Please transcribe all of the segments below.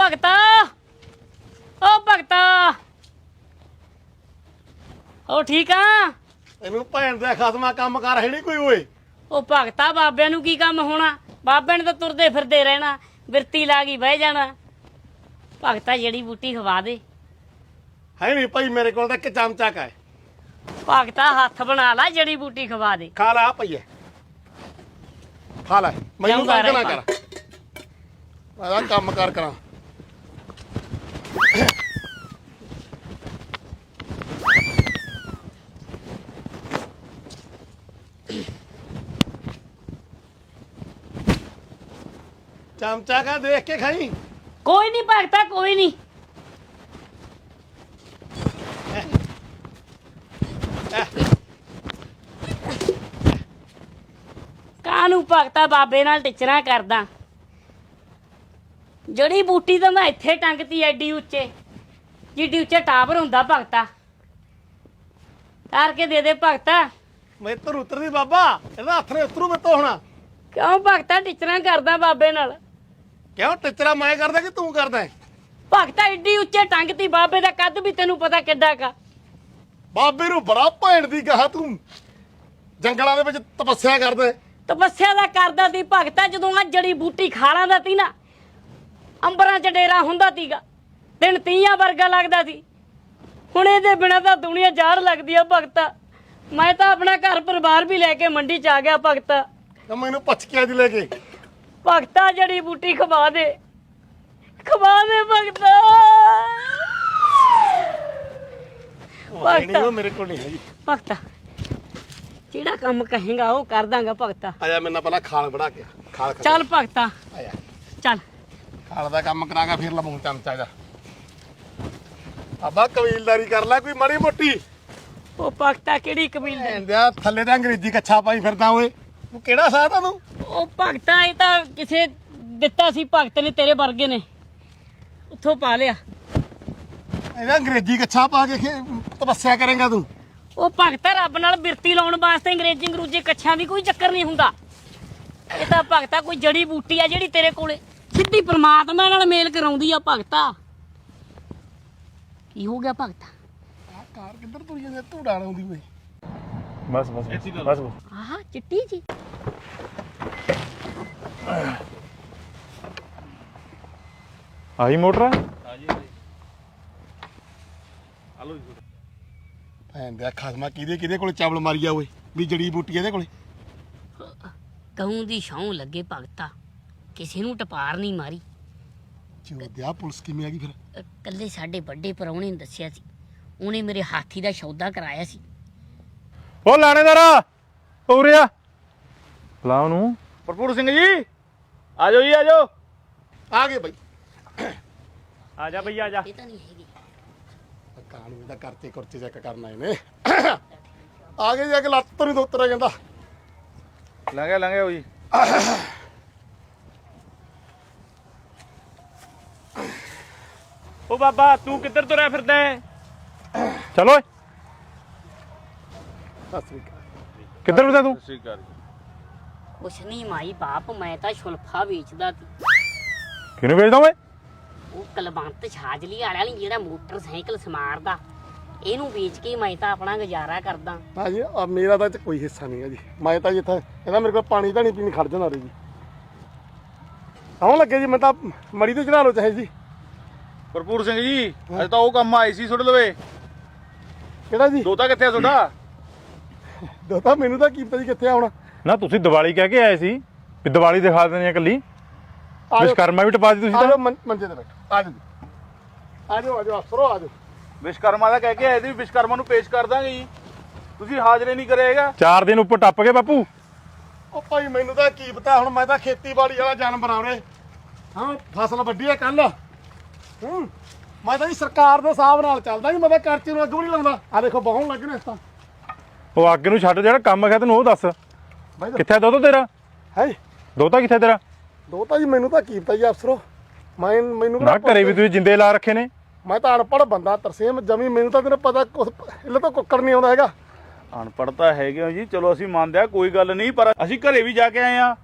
ਭਗਤਾ! ਓ ਭਗਤਾ! ਓ ਠੀਕ ਆ? ਇਹਨੂੰ ਭੈਣ ਦਾ ਖਸਮਾ ਕੰਮ ਕਰ ਹੈ ਨਹੀਂ ਕੋਈ ਓਏ? ਉਹ ਭਗਤਾ ਬਾਬਿਆਂ ਨੂੰ ਕੀ ਕੰਮ ਹੋਣਾ? ਬਾਬੇ ਨੇ ਤਾਂ ਤੁਰਦੇ ਫਿਰਦੇ ਰਹਿਣਾ ਬਿਰਤੀ ਲਾ ਗਈ ਬਹਿ ਜਾਣਾ। ਭਗਤਾ ਜਿਹੜੀ ਬੂਟੀ ਖਵਾ ਦੇ। ਹੈ ਨਹੀਂ ਭਾਈ ਮੇਰੇ ਕੋਲ ਤਾਂ ਇੱਕ ਚਮਚਾ ਕਾ ਹੈ। ਭਗਤਾ ਹੱਥ ਬਣਾ ਲਾ ਜੜੀ ਬੂਟੀ ਖਵਾ ਦੇ। ਖਾ ਲੈ ਆ ਪਈਏ ਖਾ ਲੈ। ਮੈਨੂੰ ਤੰਗ ਨਾ ਕਰ। ਮੈਂ ਤਾਂ ਕੰਮ ਕਰ ਕਰਾਂ। ਚਮਚਾ ਕਾ ਦੇਖ ਕੇ ਖਾਈ? ਕੋਈ ਨਹੀਂ ਭਗਤਾ ਕੋਈ ਨਹੀਂ। ਕਾਨੂੰ ਭਗਤਾ ਬਾਬੇ ਨਾਲ ਟਿਚਰਾਂ ਕਰਦਾ? ਜੜੀ ਬੂਟੀ ਤਾਂ ਮੈਂ ਇੱਥੇ ਟੰਗਤੀ ਐਡੀ ਉੱਚੇ ਜਿੱਡੀ ਉੱਚੇ ਟਾਵਰ ਹੁੰਦਾ ਭਗਤਾ। ਤਾਰ ਕੇ ਦੇ ਦੇ ਭਗਤਾ। ਮੈਂ ਤਰ ਉਤਰਦੀ ਬਾਬਾ ਇਹਦਾ ਹੱਥ ਨੇ ਉਤਰੂ ਮੈਂ ਹੋਣਾ ਕਿਉਂ ਭਗਤਾ ਟਿਚਰਾਂ ਕਰਦਾ ਬਾਬੇ ਨਾਲ? ਕਿਉਂ ਟਿਚਰਾ ਮੈਂ ਕਰਦਾ ਕਿ ਤੂੰ ਕਰਦਾ ਹੈ? ਭਗਤਾ ਐਡੀ ਉੱਚੇ ਟੰਗਤੀ ਬਾਬੇ ਦਾ ਕੱਦ ਵੀ ਤੈਨੂੰ ਪਤਾ ਕਿੱਡਾ ਕਾ ਬਾਬੇ ਨੂੰ ਬੜਾ ਭੈਣ ਦੀ ਗਾਹ ਤੂੰ। ਜੰਗਲਾਂ ਦੇ ਵਿੱਚ ਤਪੱਸਿਆ ਕਰਦਾ ਹੈ। ਤਪੱਸਿਆ ਦਾ ਕਰਦਾ ਸੀ ਭਗਤਾ ਜਦੋਂ ਆ ਜੜੀ ਬੂਟੀ ਖਾਲਾਂ ਦਾ ਤੀ ਨਾ ਅੰਬਰਾਂ 'ਚ ਡੇਰਾ ਹੁੰਦਾ ਤੀਗਾ। ਦਿਨ ਤੀਆਂ ਵਰਗਾ ਲੱਗਦਾ ਸੀ ਹੁਣ ਇਹਦੇ ਬਿਨਾ ਤਾਂ ਦੁਨੀਆ ਜ਼ਾਹਰ ਲੱਗਦੀ ਆ ਭਗਤਾ। ਮੈਂ ਤਾਂ ਆਪਣਾ ਘਰ ਪਰਿਵਾਰ ਵੀ ਲੈ ਕੇ ਮੰਡੀ 'ਚ ਆ ਗਿਆ ਭਗਤਾ। ਤਾਂ ਮੈਨੂੰ ਪਛਕਿਆ ਦੀ ਲੈ ਕੇ। ਭਗਤਾ ਜੜੀ ਬੂਟੀ ਖਵਾ ਦੇ। ਖਵਾ ਦੇ ਭਗਤਾ। ਉਹ ਮੇਰੇ ਕੋਲ ਨਹੀਂ ਹੈਗੀ। ਭਗਤਾ ਜਿਹੜਾ ਕੰਮ ਕਹੇਗਾ ਉਹ ਕਰ ਦਾਂਗਾ ਭਗਤਾ। ਆਇਆ ਮੇਰੇ ਨਾਲ ਪਹਿਲਾਂ ਖਾਲ ਬਣਾ ਕੇ ਖਾਲ ਖਾ ਚੱਲ ਭਗਤਾ। ਆਇਆ ਚੱਲ। ਖਾਲ ਦਾ ਕੰਮ ਕਰਾਂਗਾ ਫਿਰ ਲਵਾਂ ਚਮਚਾ ਦਾ ਆਬਾ ਕਬੀਲਦਾਰੀ ਕਰ ਲੈ ਕੋਈ ਮਾੜੀ ਮੋਟੀ। ਉਹ ਭਗਤਾ ਕਿਹੜੀ ਕਬੀਲ ਦੇ ਭੈਣ ਥੱਲੇ ਤਾਂ ਅੰਗਰੇਜ਼ੀ ਕੱਛਾ ਪਾਈ ਫਿਰਦਾ ਓਏ। ਤੂੰ ਕਿਹੜਾ ਸਾਹ ਤੈਨੂੰ ਉਹ ਭਗਤਾ ਇਹ ਤਾਂ ਕਿਸੇ ਦਿੱਤਾ ਸੀ ਭਗਤ ਨੇ ਤੇਰੇ ਵਰਗੇ ਨੇ। ਉੱਥੋਂ ਪਾ ਲਿਆ। ਇਹਦਾ ਅੰਗਰੇਜ਼ੀ ਕੱਛਾ ਪਾ ਕੇ ਖੇ- ਤਪੱਸਿਆ ਕਰੇਗਾ ਤੂੰ। ਉਹ ਭਗਤਾ ਰੱਬ ਨਾਲ ਬਿਰਤੀ ਲਾਉਣ ਵਾਸਤੇ ਅੰਗਰੇਜ਼ੀ ਅੰਗਰੂਜੀ ਕੱਛਾਂ ਦੀ ਕੋਈ ਚੱਕਰ ਨਹੀਂ ਹੁੰਦਾ। ਇਹ ਤਾਂ ਭਗਤਾ ਕੋਈ ਜੜੀ ਬੂਟੀ ਆ ਜਿਹੜੀ ਤੇਰੇ ਕੋਲੇ। ਸਿੱਧੀ ਪ੍ਰਮਾਤਮਾ ਨਾਲ ਮੇਲ ਕਰਾਉਂਦੀ ਆ ਭਗਤਾ ਕੀ ਹੋ ਗਿਆ ਭਗਤਾ? ਆ ਕਾਰ ਕਿੱਧਰ ਤੁਰੀ ਜਾਂਦੀ ਧੂੜਾ ਆਉਂਦੀ ਓਏ। ਬਸ ਬਸ ਬਸ। ਆਹ ਚਿੱਟੀ ਜੀ। ਆਹੀ ਮੋਟਰ ਆ? ਭੈਣ ਦਾ ਖਸਮਾ ਕਿਹਦੇ ਕਿਹਦੇ ਕੋਲੇ ਚਾਵਲ ਮਾਰੀਆ ਓਏ? ਵੀ ਜੜੀ ਬੂਟੀ ਇਹਦੇ ਕੋਲੇ? ਕਹੂੰ ਦੀ ਛਾਉ ਲੱਗੇ ਭਗਤਾ। ਕਿਸੇ ਨੂੰ ਟਪਾਰ ਨਹੀਂ ਮਾਰੀ। ਚੋਦਿਆ ਪੁਲਿਸ ਕਿਵੇਂ ਆ ਗਈ ਫਿਰ? ਕੱਲੇ ਸਾਡੇ ਵੱਡੇ ਪਰੌਣੇ ਨੇ ਦੱਸਿਆ ਸੀ। ਉਹਨੇ ਮੇਰੇ ਹਾਥੀ ਦਾ ਸੌਦਾ ਕਰਾਇਆ ਸੀ। ਉਹ ਲਾਣੇਦਾਰਾ ਉਰੇ ਆ। ਬੁਲਾ ਉਹਨੂੰ। ਭਰਪੂਰ ਸਿੰਘ ਜੀ ਆ ਜਾਓ ਜੀ ਆ ਜਾਓ। ਆ ਗਏ ਬਾਈ। ਆ ਜਾ ਬਈ ਆ ਜਾ ਇਹ ਤਾਂ ਨਹੀਂ ਹੈਗੀ। ਕਾਨੂੰਨ ਦਾ ਕਰਤੇ ਕੁਰਤੇ ਚੈੱਕ ਕਰਨਾ ਇਹਨੇ ਆ ਗਏ ਜਾ ਕੇ ਲੱਤ ਤੋਂ ਨਹੀਂ ਦੋਤਰਾ ਜਾਂਦਾ ਲੰਘਿਆ ਲੰਘਿਆ ਹੋ ਜੀ ਉਹ ਬਾਬਾ ਤੂੰ ਕਿੱਧਰ ਤੁਰਿਆ ਫਿਰਦਾ ਹੈ? ਚਲੋ ਓਏ। ਸਤਿ ਸ੍ਰੀ ਅਕਾਲ। ਕਿੱਧਰ ਫਿਰਦਾ ਤੂੰ? ਸ੍ਰੀ ਅਕਾਲ ਕੁਛ ਨਹੀਂ ਮਾਈ ਬਾਪ ਮੈਂ ਤਾਂ ਸ਼ੁਲਫਾ ਵੇਚਦਾ ਸੀ। ਕਿਹਨੂੰ ਵੇਚਦਾ ਓਏ? ਉਹ ਕਲਵੰਤ ਛਾਜਲੀ ਵਾਲਿਆ ਨਹੀਂ ਜਿਹੜਾ ਮੋਟਰਸਾਈਕਲ ਸਮਾਰਦਾ। ਇਹਨੂੰ ਵੇਚ ਕੇ ਮੈਂ ਤਾਂ ਆਪਣਾ ਗੁਜ਼ਾਰਾ ਕਰਦਾ। ਭਾਜੀ ਆ ਮੇਰਾ ਤਾਂ ਇਹ 'ਚ ਕੋਈ ਹਿੱਸਾ ਨਹੀਂ ਹੈ ਜੀ ਮੈਂ ਤਾਂ ਜਿੱਥੇ ਇਹਦਾ ਮੇਰੇ ਕੋਲ ਪਾਣੀ ਤਾਂ ਨਹੀਂ ਪੀਣੀ ਖੜ ਜਾਣਾ ਰੇ ਜੀ। ਆਉਣ ਲੱਗੇ ਜੀ ਮੈਂ ਤਾਂ ਮੜੀ ਤੇ ਚੜਾ ਲਓ ਚਾਹੇ ਜੀ। ਭਰਪੂਰ ਸਿੰਘ ਜੀ ਅੱਜ ਤਾਂ ਉਹ ਕੰਮ ਆਈ ਸੀ ਸੁੱਟ ਲਵੇ। ਕਿਹੜਾ ਜੀ? ਦੋਤਾ ਕਿੱਥੇ ਆ ਤੁਹਾਡਾ? ਦੋਤਾ ਮੈਨੂੰ ਤਾਂ ਕੀ ਪਤਾ ਜੀ ਕਿੱਥੇ ਆਉਣਾ ਨਾ ਤੁਸੀਂ ਦੀਵਾਲੀ ਕਹਿ ਕੇ ਆਏ ਸੀ ਵੀ ਦੀਵਾਲੀ ਦਿਖਾ ਦੇਣੀ ਆ ਕੱਲੀ ਆ ਜਾਓ ਵਿਸ਼ਕਰਮਾ ਵੀ ਟਪਾ ਦੀ ਤੁਸੀਂ ਆ ਤਾਂ ਮੰ- ਮੰਜੇ ਤੇ ਬੈਠੋ। ਆ ਜਾਓ ਜੀ। ਆ ਜਾਓ ਆ ਜਾਓ ਅਫਸਰੋ ਆ ਜਾਓ ਵਿਸ਼ਕਰਮਾ ਦਾ ਕਹਿ ਕੇ ਆਏ ਸੀ ਵੀ ਵਿਸ਼ਕਰਮਾ ਨੂੰ ਪੇਸ਼ ਕਰ ਦਾਂਗੇ ਜੀ। ਤੁਸੀਂ ਹਾਜ਼ਰੇ ਨਹੀਂ ਕਰੇਗਾ ਚਾਰ ਦਿਨ ਉੱਪਰ ਟੱਪ ਗਏ ਬਾਪੂ। ਉਹ ਭਾਈ ਮੈਨੂੰ ਤਾਂ ਕੀ ਪਤਾ ਹੁਣ ਮੈਂ ਤਾਂ ਖੇਤੀਬਾੜੀ ਵਾਲਾ ਜਾਨਵਰ ਆਉਣੇ ਹਾਂ ਫਸਲ ਵੱਡੀ ਹੈ ਕੱਲ ਹੂੰ ਮੈਂ ਤਾਂ ਜੀ ਸਰਕਾਰ ਦੇ ਹਿਸਾਬ ਨਾਲ ਚੱਲਦਾ ਜੀ ਮੈਂ ਤਾਂ ਕਰਚੇ ਨੂੰ ਅੱਗੋਂ ਨਹੀਂ ਲਾਉਂਦਾ। ਆ ਦੇਖੋ ਬਹੁਣ ਲੱਗਣੇ ਇਸ ਤਾਂ। ਉਹ ਅੱਗ ਨੂੰ ਛੱਡ ਜਿਹੜਾ ਕੰਮ ਹੈ ਤੈਨੂੰ ਉਹ ਦੱਸ। ਬਾਈ ਕਿੱਥੇ ਦੋ ਤੇਰਾ? ਹੈ? ਦੋਤਾ ਕਿੱਥੇ ਤੇਰਾ? ਦੋ ਤਾਂ ਜੀ ਮੈਨੂੰ ਤਾਂ ਕੀ ਪਤਾ ਜੀ ਅਫਸਰੋ। ਮੈਂ ਮੈਨੂੰ ਨਾ ਘਰੇ ਵੀ ਤੁਸੀਂ ਜਿੰਦੇ ਲਾ ਰੱਖੇ ਨੇ। ਮੈਂ ਤਾਂ ਅਨਪੜ੍ਹ ਬੰਦਾ ਤਰਸੇਮ ਜਮੀ ਮੈਨੂੰ ਤਾਂ ਤੈਨੂੰ ਪਤਾ ਕੁਛ ਇਹਲੇ ਤਾਂ ਕੁੱਕੜ ਨਹੀਂ ਆਉਂਦਾ ਹੈਗਾ। ਅਨਪੜ੍ਹ ਤਾਂ ਹੈਗੇ ਹੋ ਜੀ ਚਲੋ ਅਸੀਂ ਮੰਨਦੇ ਆ ਕੋਈ ਗੱਲ ਨਹੀਂ ਪਰ ਅਸੀਂ ਘਰੇ ਵੀ ਜਾ ਕੇ ਆਏ ਆ।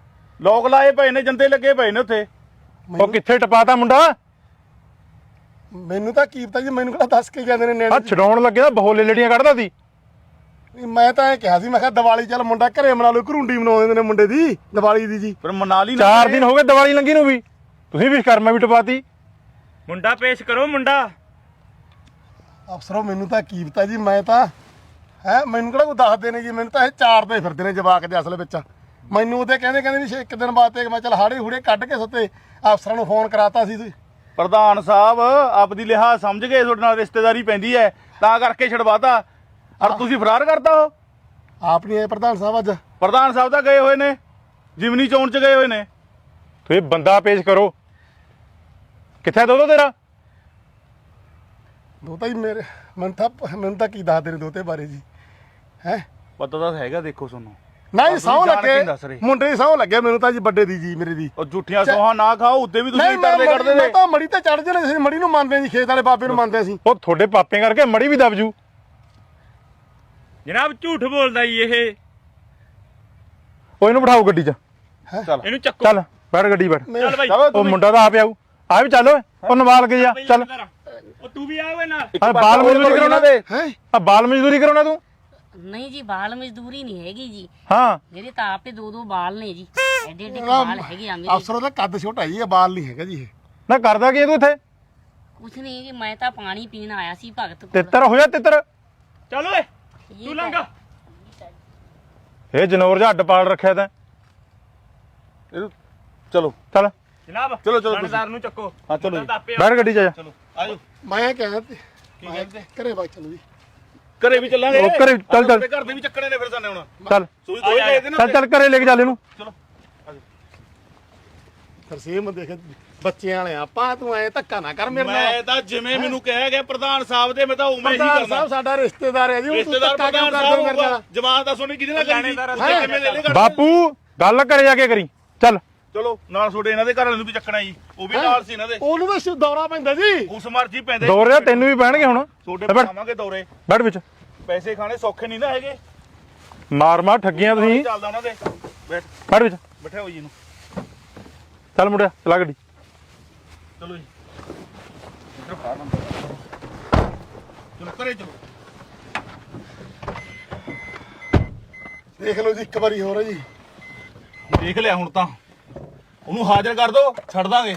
ਲੋਕ ਲਾਏ ਪਏ ਨੇ ਜੰਦੇ ਲੱਗੇ ਪਏ ਨੇ ਉੱਥੇ। ਉਹ ਕਿੱਥੇ ਟਪਾਤਾ ਮੁੰਡਾ? ਮੈਨੂੰ ਤਾਂ ਕੀ ਪਤਾ ਜੀ ਮੈਨੂੰ ਕਿਹੜਾ ਦੱਸ ਕੇ ਜਾਂਦੇ ਨੇ ਆ ਨੇੜੇ ਛਡਾਉਣ ਲੱਗੇ ਤਾਂ ਬਹੋਲੇ ਲੜੀਆਂ ਕੱਢਦਾ ਸੀ। ਮੈਂ ਤਾਂ ਇਹ ਕਿਹਾ ਸੀ ਮੈਂ ਕਿਹਾ ਦੀਵਾਲੀ ਚੱਲ ਮੁੰਡਾ ਘਰੇ ਮਨਾ ਲਓ ਘਰੁੰਡੀ ਮਨਾਉਂਦੇ ਨੇ ਮੁੰਡੇ ਦੀ ਦੀਵਾਲੀ ਦੀ ਜੀ। ਫਿਰ ਮਨਾਲੀ ਨਾ ਚਾਰ ਦਿਨ ਹੋ ਗਏ ਦੀਵਾਲੀ ਲੰਗੀ ਨੂੰ ਵੀ। ਤੁਸੀਂ ਵਿਸ਼ਕਰਮਾ ਵੀ ਟਪਾਤੀ। ਮੁੰਡਾ ਪੇਸ਼ ਕਰੋ ਮੁੰਡਾ। ਅਫਸਰੋ ਮੈਨੂੰ ਤਾਂ ਕੀ ਪਤਾ ਜੀ ਮੈਂ ਤਾਂ ਹੈ ਮੈਨੂੰ ਕਿਹੜਾ ਕੋਈ ਦੱਸਦੇ ਨੇ ਜੀ ਮੈਨੂੰ ਤਾਂ ਇਹ ਚਾਰ ਦੇ ਫਿਰਦੇ ਨੇ ਜਵਾਕ ਦੇ ਅਸਲ ਵਿੱਚ। ਮੈਨੂੰ ਉਹਦੇ ਕਹਿੰਦੇ ਕਹਿੰਦੇ ਵੀ ਇੱਕ ਦਿਨ ਬਾਅਦ ਤੇ ਮੈਂ ਚੱਲ ਹਾੜੇ ਹੂੜੇ ਕੱਢ ਕੇ ਸੁੱਤੇ ਅਫਸਰਾਂ ਨੂੰ ਫੋਨ ਕਰਾਤਾ ਸੀ ਤੁਸੀਂ। ਪ੍ਰਧਾਨ ਸਾਹਿਬ ਆਪਦੀ ਲਿਹਾਜ਼ ਸਮਝ ਗਏ ਤੁਹਾਡੇ ਨਾਲ ਰਿਸ਼ਤੇਦਾਰੀ ਪੈਂਦੀ ਹੈ ਤਾਂ ਕਰਕੇ ਛਡਵਾਤਾ। ਔਰ ਤੁਸੀਂ ਫਰਾਰ ਕਰਤਾ ਹੋ ਆਪ ਨਹੀਂ ਆਏ ਪ੍ਰਧਾਨ ਸਾਹਿਬ ਅੱਜ। ਪ੍ਰਧਾਨ ਸਾਹਿਬ ਤਾਂ ਗਏ ਹੋਏ ਨੇ ਜਿਮਨੀ ਚੋਣ ਚ ਗਏ ਹੋਏ ਨੇ। ਤੁਸੀਂ ਬੰਦਾ ਪੇਸ਼ ਕਰੋ। ਕਿੱਥੇ ਦੋਦੋ ਤੇਰਾ? ਦੋਤਾ ਜੀ ਮੇਰੇ ਮੈਨੂੰ ਤਾਂ ਮੈਨੂੰ ਤਾਂ ਕੀ ਦੱਸਦੇ ਨੇ ਦੋਤੇ ਬਾਰੇ ਜੀ। ਹੈ? ਪਤਾ ਤਾਂ ਹੈਗਾ ਦੇਖੋ ਤੁਹਾਨੂੰ। ਨਹੀਂ ਕੇ ਲੱਗੇ। ਦੱਸ। ਮੁੰਡੇ ਦੀ ਸਹੁੰ ਲੱਗੇ ਮੈਨੂੰ ਤਾਂ ਜੀ ਵੱਡੇ ਦੀ ਜੀ ਮੇਰੇ ਦੀ। ਉਹ ਝੂਠੀਆਂ ਸੋਹਾਂ ਨਾ ਖਾਓ ਉੱਤੇ ਵੀ ਤੁਸੀਂ ਤਰਲੇ ਕੱਢਦੇ ਮੜੀ- ਮੈਂ ਨੇ ਤਾਂ ਮੜੀ ਤੇ ਚੜ ਜਣੇ ਸੀ ਮੜੀ ਨੂੰ ਮੰਨਦੇ ਜੀ ਖੇਤ ਵਾਲੇ ਬਾਬੇ ਨੂੰ ਮੰਨਦੇ ਸੀ। ਉਹ ਤੁਹਾਡੇ ਪਾਪੇ ਕਰਕੇ ਮੜੀ ਵੀ ਦਬ ਜੂ। ਜਨਾਬ ਝੂਠ ਬੋਲਦਾ ਜੀ ਇਹ। ਉਹ ਇਹਨੂੰ ਬਿਠਾਓ ਗੱਡੀ 'ਚ। ਚੱਲ। ਇਹਨੂੰ ਚੱਕੋ। ਚੱਲ ਬੈਠ ਗੱਡੀ ਬੈਠ। ਚੱਲ ਬਾਈ। ਉਹ ਮੁੰਡਾ ਤਾਂ ਆਪ ਆਊ। ਆ ਵੀ ਚੱਲ ਓਏ ਉਹ ਨਵਾਲ ਕੇ ਜਾ। ਚੱਲ ਉਹ ਤੂੰ ਵੀ ਆ ਓਏ ਨਾਲ। ਆ ਬਾਲ ਮਜ਼ਦੂਰੀ ਕਰਾਉਣਾ? ਦੇ ਹੈ ਆ ਬਾਲ ਮਜ਼ਦੂਰੀ ਕਰਾਉਣਾ ਤੂੰ? ਨਹੀਂ ਜੀ ਬਾਲ ਮਜ਼ਦੂਰੀ ਨਹੀਂ ਹੈਗੀ ਜੀ। ਹਾਂ। ਮੇਰੇ ਤਾਂ ਆਪੇ ਦੋ ਦੋ ਬਾਲ ਨੇ ਜੀ। ਐਡੇ ਐਡੇ ਬਾਲ ਹੈਗੇ ਆ ਮੇਰੇ। ਅਫਸਰ ਦਾ ਕੱਦ ਛੋਟਾ ਜੀ ਇਹ ਬਾਲ ਨਹੀਂ ਹੈਗਾ ਜੀ ਇਹ। ਨਾ ਕਰਦਾ ਕੀ ਤੂੰ ਇੱਥੇ? ਕੁਛ ਨਹੀਂ ਜੀ ਮੈਂ ਤਾਂ ਪਾਣੀ ਪੀਣ ਆਇਆ ਸੀ ਭਗਤ ਕੋਲ ਤਿੱਤਰ ਹੋਇਆ ਤਿੱਤਰ? ਚੱਲ ਓਏ। ਤੂੰ। ਲੰਘ। ਇਹ ਜਨੌਰ ਜਿਹਾ ਅੱਡ ਪਾਲ ਰੱਖਿਆ ਤੈਂ। ਇਹਨੂੰ- ਚਲੋ। ਚੱਲ। ਜਨਾਬ ਚਲੋ, ਚਲੋ ਥਾਣੇਦਾਰ ਨੂੰ ਚੱਕੋ। ਹਾਂ, ਚਲੋ ਜੀ। ਆ- ਬੈਠ ਗੱਡੀ 'ਚ ਜਾ। ਚਲੋ। ਆਜੋ। ਮੈਂ ਕਹਿਆ ਤੇ ਮੈਂ ਘਰੇ ਬਾਈ ਚਲੋ ਜੀ। ਘਰੇ ਵੀ ਚੱਲਾਂਗੇ। ਉਹ ਘਰੇ- ਚੱਲ, ਚੱਲ। ਤੁਹਾਡੇ ਘਰ ਦੇ ਵੀ ਚੱਕਣੇ ਨੇ ਫਿਰ ਸਾਨੇ ਹੁਣ। ਚੱਲ। ਸੂਈ ਦੋਏ ਗਏ ਦੇ ਨਾ ਚੱਲ ਚੱਲ ਘਰੇ ਲੈ ਕੇ ਚੱਲ ਇਹਨੂੰ। ਚਲੋ ਤਰਸੇਮ ਦੇਖ ਬੱਚਿਆਂ ਵਾਲੇ ਆਪਾਂ ਤੂੰ ਐ ਧੱਕਾ ਨਾ ਕਰ ਮੇਰੇ ਨਾਲ। ਮੈਂ ਤਾਂ ਜਿਵੇਂ ਮੈਨੂੰ ਕਿਹਾ ਗਿਆ ਪ੍ਰਧਾਨ ਸਾਹਿਬ ਦੇ ਮੈਂ ਤਾਂ ਉਵੇਂ ਹੀ ਪ੍ਰਧਾਨ ਕਰਨਾ ਸਾਹਿਬ ਸਾਡਾ ਰਿਸ਼ਤੇਦਾਰ ਹੈ ਜੀ ਉਹ ਤੂੰ ਰਿਸ਼ਤੇਦਾਰ ਧੱਕਾ ਕਿਉਂ ਪ੍ਰਧਾਨ ਕਰਦੇ ਮੇਰੇ ਸਾਹਿਬ ਨਾਲ? ਜਮਾਨ ਤਾਂ ਸੁਣੀ ਕਿਹਦੇ ਨਾਲ ਕਰੀ ਕਿਵੇਂ ਲੈ ਬਾਪੂ ਗੱਲ ਘਰੇ ਜਾ ਕੇ ਕਰੀ। ਚੱਲ। ਚਲੋ ਨਾਲ ਤੁਹਾਡੇ ਇਹਨਾਂ ਦੇ ਘਰ ਵਾਲਿਆਂ ਨੂੰ ਵੀ ਚੱਕਣਾ ਜੀ। ਉਹ ਵੀ ਨਾਲ ਸੀ ਇਹਨਾਂ ਦੇ। ਉਹਨੂੰ ਤਾਂ ਸ਼ੁ- ਦੌਰਾ ਪੈਂਦਾ ਜੀ। ਉਸ ਮਰਜ਼ੀ ਪੈਂਦੇ। ਦੋ ਰਿਆ ਤੈਨੂੰ ਵੀ ਪੈਣਗੇ ਹੁਣ। ਤੁਹਾਡੇ ਬੈਠ। ਪਾਵਾਂਗੇ ਦੌਰੇ। ਬੈਠ ਵਿੱਚ। ਪੈਸੇ ਖਾਣੇ ਸੌਖੇ ਨਹੀਂ ਨਾ ਹੈਗੇ। ਮਾਰ ਮਾਰ ਠੱਗੀਆਂ ਤੁਸੀਂ। ਚੱਲਦਾ ਉਹਨਾਂ ਦੇ। ਬੈਠ। ਬੈਠ ਵਿੱਚ। ਬਿਠਾਓ ਜੀ ਇਹਨੂੰ। ਚੱਲ ਮੁੰਡਿਆ ਚਲਾ ਗੱਡੀ। ਚਲੋ ਜੀ। ਇੱਧਰ ਚਲੋ ਚਲੋ। ਦੇਖ ਲਓ ਜੀ ਇੱਕ ਵਾਰੀ ਹੋਰ ਹੈ ਜੀ। ਦੇਖ ਲਿਆ ਹੁਣ ਤਾਂ। ਉਹਨੂੰ ਹਾਜ਼ਰ ਕਰ ਦੋ ਛੱਡ ਦਾਂਗੇ।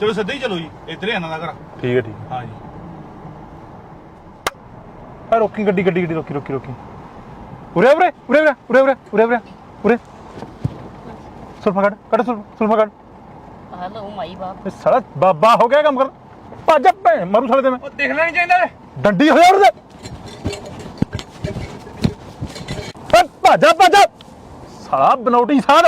ਚਲੋ ਸਿੱਧੇ ਹੀ ਚਲੋ ਜੀ ਇੱਧਰ ਹੀ ਆਣਾ ਦਾ ਘਰ ਠੀਕ ਹੈ ਠੀਕ। ਹਾਂ ਜੀ। ਆ ਰੋਕੀ ਗੱਡੀ ਗੱਡੀ ਗੱਡੀ ਰੋਕੀ ਰੋਕੀ ਰੋਕੀ। ਉਰੇ ਉਰੇ ਉਰੇ ਉਰੇ ਉਰੇ ਉਰੇ ਉਰੇ ਉਰੇ ਉਰੇ। ਸੁਲਫਾ ਕੱਢ ਕੱਢ ਸੁਲਫਾ ਕੱਢ। ਹਲੋ ਮਾਈ ਬਾਪ। ਇਹ ਸਾਲਾ ਬਾਬਾ ਹੋ ਗਿਆ ਕੰਮ ਕਰ ਭੱਜ ਭੈਣ ਮਰੂ ਸਾਲੇ ਤੇ ਮੈਂ। ਉਹ ਦੇਖਣਾ ਨਹੀਂ ਚਾਹੀਦਾ ਡੰਡੀ ਹੋ ਜਾ ਓਏ ਭੱਜ ਭੱਜ ਸਾਲਾ ਬਨੌਟੀ ਸਾਧ